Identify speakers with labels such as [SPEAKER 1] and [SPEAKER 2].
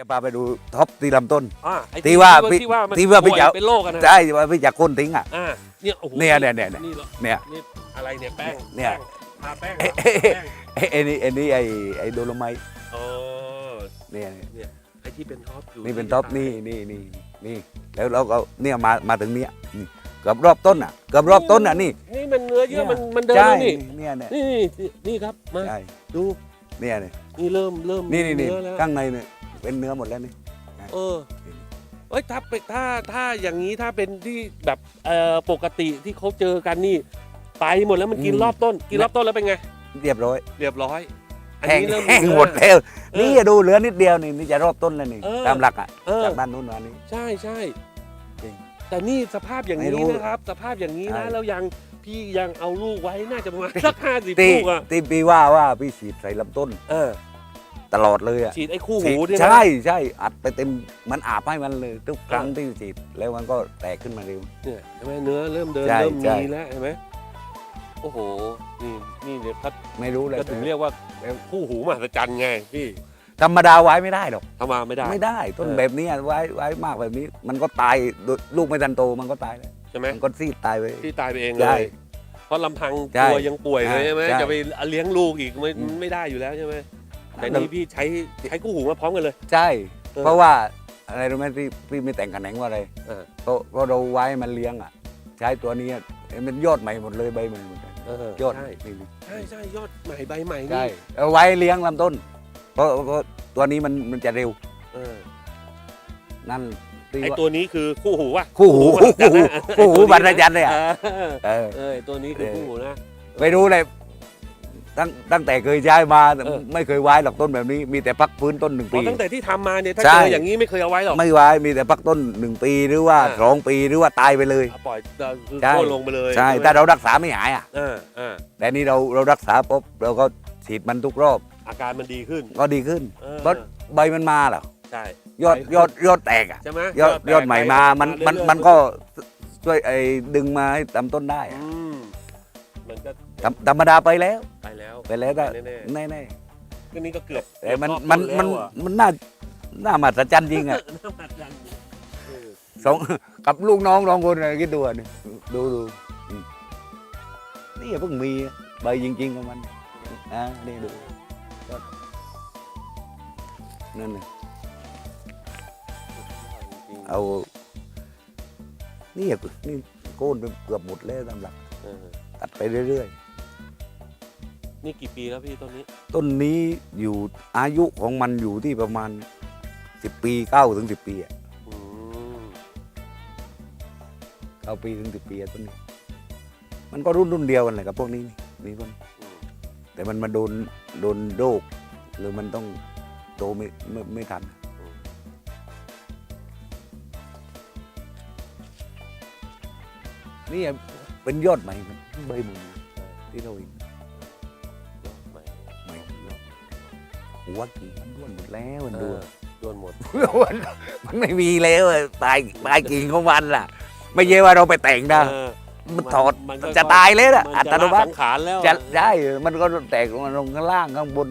[SPEAKER 1] จะพาไปดูท็อปที่ลำต้น
[SPEAKER 2] อ่าไอ้
[SPEAKER 1] ที่ว่าพี่
[SPEAKER 2] ที่ว่ามัน
[SPEAKER 1] ที่ว่าพี่
[SPEAKER 2] ป่ย
[SPEAKER 1] จะ
[SPEAKER 2] เป็นโรคกันนะ
[SPEAKER 1] ใช่ว่าพี่จะโคนทิ้งอะ
[SPEAKER 2] อ่าเนี่ยโอ้โห
[SPEAKER 1] เนี่ยเนี่ยเนี่ย
[SPEAKER 2] นี่เหรอ
[SPEAKER 1] เนี่ย
[SPEAKER 2] นี่อะไรเนี่ยแป้ง
[SPEAKER 1] เนี่ย
[SPEAKER 2] แป้งทาแป้ง
[SPEAKER 1] เอ๊ะ
[SPEAKER 2] ทาแป้ง
[SPEAKER 1] ไอ้ไอ้นี่ไอ้นี่ไอ้ไอ้โดโลไมต์
[SPEAKER 2] อ๋อ
[SPEAKER 1] เนี่ย
[SPEAKER 2] ไอ้ที่เป็นท็อปอยู่
[SPEAKER 1] นี่เป็นท็อปนี่นี่นี่นี่แล้วเราก็เนี่ยมามาถึงเนี้ยนี่เกือบรอบต้นอะเกือบรอบต้นอะนี่
[SPEAKER 2] นี่มันเนื้อเยอะมันมันเดิน
[SPEAKER 1] ใช่
[SPEAKER 2] แล้วนี่
[SPEAKER 1] เนี่ยเนี่ย
[SPEAKER 2] นี่นี่นี่ครับมา
[SPEAKER 1] ใช่
[SPEAKER 2] ดู
[SPEAKER 1] เนี่ยเนี่ย
[SPEAKER 2] นี่เริ่มเริ่ม
[SPEAKER 1] นี่นี่นี่
[SPEAKER 2] เนื้อแล้ว
[SPEAKER 1] ข้างในเนี่ย เป็นเนื้อหมดแล้วนี่
[SPEAKER 2] เออเอ้ยถ้าไปถ้าถ้าอย่างนี้ถ้าเป็นที่แบบเอ่อปกติที่เขาเจอกันนี่ไปหมดแล้วมันกินรอบต้น กินรอบต้นแล้วเป็นไง
[SPEAKER 1] เรียบร้อย
[SPEAKER 2] เรียบร้อย อัน
[SPEAKER 1] แห้ง
[SPEAKER 2] นี้เริ่ม
[SPEAKER 1] แห้ง
[SPEAKER 2] เนื้อ
[SPEAKER 1] หมดแล้ว
[SPEAKER 2] เออ
[SPEAKER 1] นี่อย่าดูเหลือนิดเดียวนี่นี่จะรอบต้นแล้วนี่
[SPEAKER 2] เออ
[SPEAKER 1] ตามหลักอะ
[SPEAKER 2] เออ
[SPEAKER 1] จากด้านนู้นมานี่
[SPEAKER 2] ใช่ใช่
[SPEAKER 1] จริง
[SPEAKER 2] แต่นี่สภาพอย่าง
[SPEAKER 1] ไม่
[SPEAKER 2] นี้
[SPEAKER 1] รู้
[SPEAKER 2] นะครับ สภาพอย่างนี้นะ
[SPEAKER 1] ใช่
[SPEAKER 2] แล้วยังพี่ยังเอาลูกไว้น่าจะประมาณสักห้าสิบ
[SPEAKER 1] ตี
[SPEAKER 2] ลูกอะ
[SPEAKER 1] ตีปีว่าว่าพี่ฉีดใส่ลำต้น
[SPEAKER 2] เออ
[SPEAKER 1] ตลอดเลยอะ
[SPEAKER 2] ฉีดไอ้คู่
[SPEAKER 1] ฉี
[SPEAKER 2] หู
[SPEAKER 1] ด
[SPEAKER 2] เนี่ยนะ
[SPEAKER 1] ใช่ใช่อัดไปเต็มมันอาบให้มันเลยทุกครั้ง
[SPEAKER 2] เออ
[SPEAKER 1] ที่ฉีดแล้วมันก็แตกขึ้นมาเร็ว
[SPEAKER 2] เนี่ยใช่ไหมเนื้อเริ่มเดิน
[SPEAKER 1] ใช่
[SPEAKER 2] เริ่ม
[SPEAKER 1] ใช่
[SPEAKER 2] มีแล้วเห็นไหมโอ้โห นี่นี่เดี๋ยวพัด
[SPEAKER 1] ไม่รู้เลย
[SPEAKER 2] ก็ถึงเรียกว่าคู่หูมหัศจรรย์ไงพี่
[SPEAKER 1] ธรรมดาไว้ไม่ได้หรอก
[SPEAKER 2] ทำมาไม่ได้
[SPEAKER 1] ไม่ได้ต้น
[SPEAKER 2] เออ
[SPEAKER 1] แบบนี้ไว้ไว้มากแบบนี้ มันก็ตายโดยลูกไม่ทันโตมันก็ตายแล้ว
[SPEAKER 2] ใช่ไหม
[SPEAKER 1] มันก็ซีดตายไป
[SPEAKER 2] ที่ตายไปเองเล
[SPEAKER 1] ใช่
[SPEAKER 2] ย เพราะลำพัง
[SPEAKER 1] ใช่
[SPEAKER 2] ตัวยังป่วยเลยใช่ไหม
[SPEAKER 1] ใช่
[SPEAKER 2] จะไปเลี้ยงลูกอีกไม่
[SPEAKER 1] อืม
[SPEAKER 2] ไม่ได้อยู่แล้วใช่ไหม แต่นี่พี่ใช้ใช้คู่หูมาพร้อมกันเลย
[SPEAKER 1] ใช่
[SPEAKER 2] เออ
[SPEAKER 1] เพราะว่าอะไรรู้ไหมพี่พี่ไม่แต่งกันแหนงว่าอะไร
[SPEAKER 2] เออ
[SPEAKER 1] เพราะเพราะเราไว้มันเลี้ยงอะ ใช้ตัวนี้มันยอดใหม่หมดเลยใบใหม่หมดเลย
[SPEAKER 2] เออย
[SPEAKER 1] อด
[SPEAKER 2] ใช่
[SPEAKER 1] นี่
[SPEAKER 2] ใช่ใช่ยอดใหม่ใบใหม่
[SPEAKER 1] ใช่
[SPEAKER 2] นี่
[SPEAKER 1] เอาไว้เลี้ยงลำต้น เพราะเพราะตัวนี้มันมันจะเร็ว
[SPEAKER 2] เออ
[SPEAKER 1] นั่นที่
[SPEAKER 2] ไอ
[SPEAKER 1] ว่า
[SPEAKER 2] ตัวนี้คือคู่หูว่ะ
[SPEAKER 1] คู่หู
[SPEAKER 2] มหัศจรรย์นะ
[SPEAKER 1] คู่หูบรรจันเลยอะ
[SPEAKER 2] เออ
[SPEAKER 1] เออ
[SPEAKER 2] เออตัวนี้คือคู่หูนะ
[SPEAKER 1] ไม่รู้เลย ตั้งตั้งแต่เคยใช้มาแต่
[SPEAKER 2] เออ
[SPEAKER 1] ไม่เคยไว้หรอกต้นแบบนี้ มีแต่พักฟื้นต้นหนึ่ง
[SPEAKER 2] อ๋อ
[SPEAKER 1] ปี
[SPEAKER 2] ตั้งแต่ที่ทำมาเนี่ยถ้า
[SPEAKER 1] ใช่
[SPEAKER 2] เจออย่างนี้ไม่เคยเอาไว้หรอก
[SPEAKER 1] ไม่ไว้มีแต่พักต้นหนึ่งปีหรือว่า
[SPEAKER 2] อ่า
[SPEAKER 1] สองปีหรือว่าตายไปเลย
[SPEAKER 2] เอาปล่อยเราคือ
[SPEAKER 1] ใช่
[SPEAKER 2] โค่นลงไปเลย
[SPEAKER 1] ใช่
[SPEAKER 2] ไหม
[SPEAKER 1] ถ้าเรารักษาไม่หายอะ
[SPEAKER 2] เออเออ
[SPEAKER 1] แต่นี่เราเรารักษาปุ๊บเราก็ฉีดมันทุกรอบ
[SPEAKER 2] อาการมันดีขึ้น
[SPEAKER 1] ก็ดีขึ้น
[SPEAKER 2] เออ
[SPEAKER 1] เพราะ ใบมันมาเหรอ
[SPEAKER 2] ใช่
[SPEAKER 1] ยอดยอดยอดแตกอะ
[SPEAKER 2] ใช่ไหม
[SPEAKER 1] ยอด
[SPEAKER 2] แตก
[SPEAKER 1] ยอดใหม่มามันมัน
[SPEAKER 2] เรื่อยๆ
[SPEAKER 1] มันก็ช่วยไอ้ดึงมาให้ลำต้นได้อะ
[SPEAKER 2] อืมมันก็
[SPEAKER 1] ธรรมธรรมดาไปแล้ว
[SPEAKER 2] ไปแล้ว
[SPEAKER 1] ไปแล้วแต่
[SPEAKER 2] แน่
[SPEAKER 1] แน่แน่
[SPEAKER 2] ๆก็นี่ก็เกือบ
[SPEAKER 1] ๆแต่มัน
[SPEAKER 2] เกือบรอบ
[SPEAKER 1] มัน
[SPEAKER 2] ต้
[SPEAKER 1] มัน
[SPEAKER 2] แล้วอะ
[SPEAKER 1] มันน่าน่ามหัศจรรย์จริงอะ
[SPEAKER 2] น้ำมันดันเออ
[SPEAKER 1] สองกับลูกน้องสองคนอะไรคิดดูอะนี่ดูดูอืมนี่เพิ่งมีใบจริงๆของมันอะนี่ดูยอดนั่นน่ะเอานี่อะนี่โค่นไปเกือบหมดแล้วตามหลัก
[SPEAKER 2] เออ
[SPEAKER 1] ตัดไปเรื่อย
[SPEAKER 2] นี่กี่ปีแล้วพี่ต้นนี้
[SPEAKER 1] ๆต้นนี้อยู่อายุของมันอยู่ที่ประมาณสิบปีเก้าถึงสิบปีอะ
[SPEAKER 2] อืม
[SPEAKER 1] เก้าปีถึงสิบปีอะต้นนี้ มันก็รุ่นรุ่นเดียวกันเลยกับพวกนี้นี่นี่ต้น
[SPEAKER 2] อืม
[SPEAKER 1] แต่มันมาโดนโดนโรคหรือมันต้องโตไม่ไม่ไม่ทัน นี่เป็นยอดใหม่มันใบหมุนที่เราเห็น หัวกิ่งมันร่วนหมดแล้วมันดู
[SPEAKER 2] เออโดนหมด
[SPEAKER 1] มันมันไม่มีแล้วอะตายตายกิ่งของมันล่ะ ไม่ใช่ว่าเราไปแต่งนะ
[SPEAKER 2] เออ
[SPEAKER 1] มันถอด
[SPEAKER 2] มันก็
[SPEAKER 1] จะตายเลยล่ะ
[SPEAKER 2] มัน
[SPEAKER 1] อัต
[SPEAKER 2] จะ
[SPEAKER 1] โน
[SPEAKER 2] ละ
[SPEAKER 1] มั
[SPEAKER 2] สั
[SPEAKER 1] ติ
[SPEAKER 2] งขารแล้ว
[SPEAKER 1] จะได้มันก็แตกลงมาลงข้างล่างข้างบน